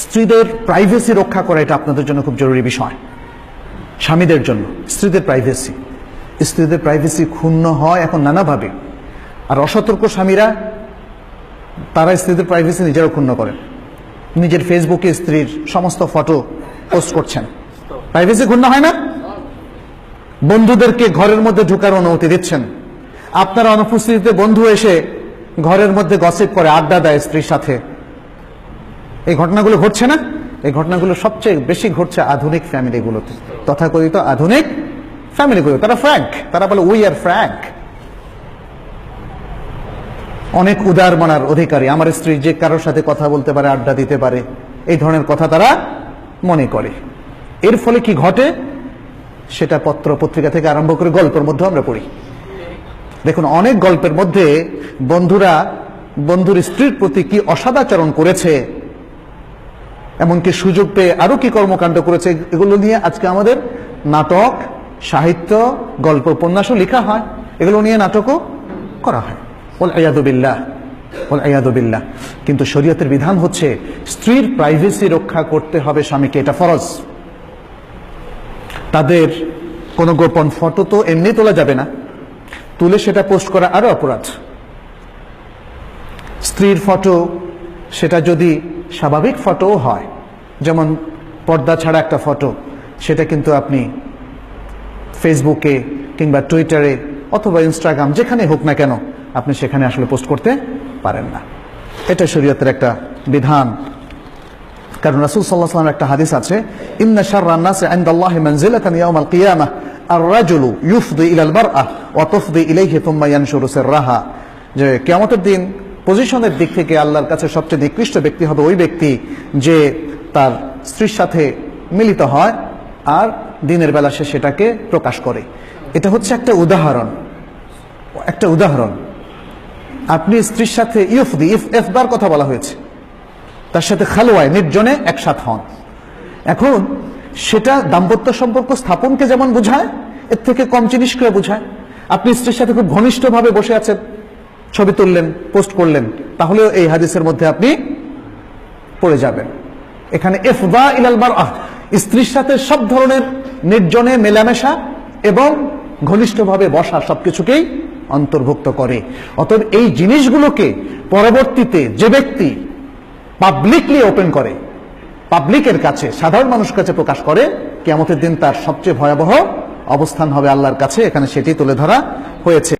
স্ত্রীদের প্রাইভেসি রক্ষা করা এটা আপনাদের জন্য খুব জরুরি বিষয়। স্বামীদের জন্য, স্ত্রীদের প্রাইভেসি স্ত্রীদের প্রাইভেসি ক্ষুণ্ণ হয় এখন নানাভাবে। আর অসতর্ক স্বামীরা, তারা স্ত্রীদের প্রাইভেসি নিজেরাও ক্ষুণ্ণ করেন। নিজের ফেসবুকে স্ত্রীর সমস্ত ফটো পোস্ট করছেন। প্রাইভেসি ক্ষুণ্ণ হয় না? বন্ধুদেরকে ঘরের মধ্যে ঢুকার অনুমতি দিচ্ছেন। আপনারা অনুপস্থিতিতে বন্ধু এসে ঘরের মধ্যে গসিপ করে, আড্ডা দেয় স্ত্রীর সাথে। এই ঘটনাগুলো ঘটছে না? এই ঘটনাগুলো সবচেয়ে বেশি ঘটছে আধুনিক ফ্যামিলিগুলোতে। তথাকথিত আধুনিক ফ্যামিলিগুলো। তারা ফ্র্যাঙ্ক। তারা বলে উই আর ফ্র্যাঙ্ক. অনেক উদার মনার অধিকারী। আমার স্ত্রী যে কারোর সাথে কথা বলতে পারে, আড্ডা দিতে পারে, এই ধরনের কথা তারা মনে করে। এর ফলে কি ঘটে? সেটা পত্র পত্রিকা থেকে আরম্ভ করে গল্পের মধ্যে আমরা পড়ি। দেখুন, অনেক গল্পের মধ্যে বন্ধুরা, বন্ধুর স্ত্রীর প্রতি কি অসদাচরণ করেছে এমনকি সুযোগ পেয়ে আরও কি কর্মকাণ্ড করেছে এগুলো নিয়ে আজকে আমাদের নাটক, সাহিত্য, গল্প, উপন্যাসও লেখা হয়। এগুলো নিয়ে নাটকও করা হয়। ওল আয়াদুবিল্লাহ ওল আয়াদুবিল্লাহ কিন্তু শরীয়তের বিধান হচ্ছে স্ত্রীর প্রাইভেসি রক্ষা করতে হবে স্বামীকে, এটা ফরজ। তাদের কোনো গোপন ফটো তো এমনি তোলা যাবে না। তুলে সেটা পোস্ট করা আরও অপরাধ। স্ত্রীর ফটো, সেটা যদি স্বাভাবিক ফটোও হয়। যেমন পর্দা ছাড়া একটা ফটো, সেটা কিন্তু আপনি ফেসবুকে কিংবা টুইটারে অথবা ইনস্টাগ্রাম যেখানে হোক না কেন, আপনি সেখানে আসলে পোস্ট করতে পারেন না। এটা শরীয়তের একটা বিধান। কারণ রাসূল সাল্লাল্লাহু আলাইহি ওয়াসাল্লামের একটা হাদিস আছে, ইন্না শাররান নাসি ইনদাল্লাহি মানজিলাতান ইয়াউমাল কিয়ামাহ আর-রাজুলু ইউফদি ইলাল মারআহ ওয়া তুফদি ইলাইহি থুম্মা ইয়ানশুরু সিররাহা। যে কিয়ামতের দিন পজিশনের দিক থেকে আল্লাহর কাছে সবচেয়ে নিকৃষ্ট ব্যক্তি হবে ওই ব্যক্তি যে তার স্ত্রীর সাথে মিলিত হয় আর দিনের বেলা সে সেটাকে প্রকাশ করে। এটা হচ্ছে একটা উদাহরণ। একটা উদাহরণ। আপনি স্ত্রীর সাথে ইউফদি, ইফ এফদার কথা বলা হয়েছে। তার সাথে খালোয়ায় নির্জনে একসাথ হন। এখন সেটা দাম্পত্য সম্পর্ক স্থাপনকে যেমন বোঝায়, এর থেকে কম জিনিসকে বোঝায়। আপনি স্ত্রীর সাথে খুব ঘনিষ্ঠভাবে বসে আছেন। ছবি তুললেন, পোস্ট করলেন, তাহলেও এই হাদিসের মধ্যে আপনি পড়ে যাবেন। এখানে এফদা ইলাল বার আহ স্ত্রীর সাথে সব ধরনের নির্জনে মেলামেশা এবং ঘনিষ্ঠভাবে বসা সবকিছুকেই অন্তর্ভুক্ত করে। অতএব এই জিনিসগুলোকে পরবর্তীতে যে ব্যক্তি পাবলিকলি ওপেন করে পাবলিকের কাছে, সাধারণ মানুষের কাছে প্রকাশ করে কেমতের দিন তার সবচেয়ে ভয়াবহ অবস্থান হবে আল্লাহর কাছে। এখানে সেটি তুলে ধরা হয়েছে।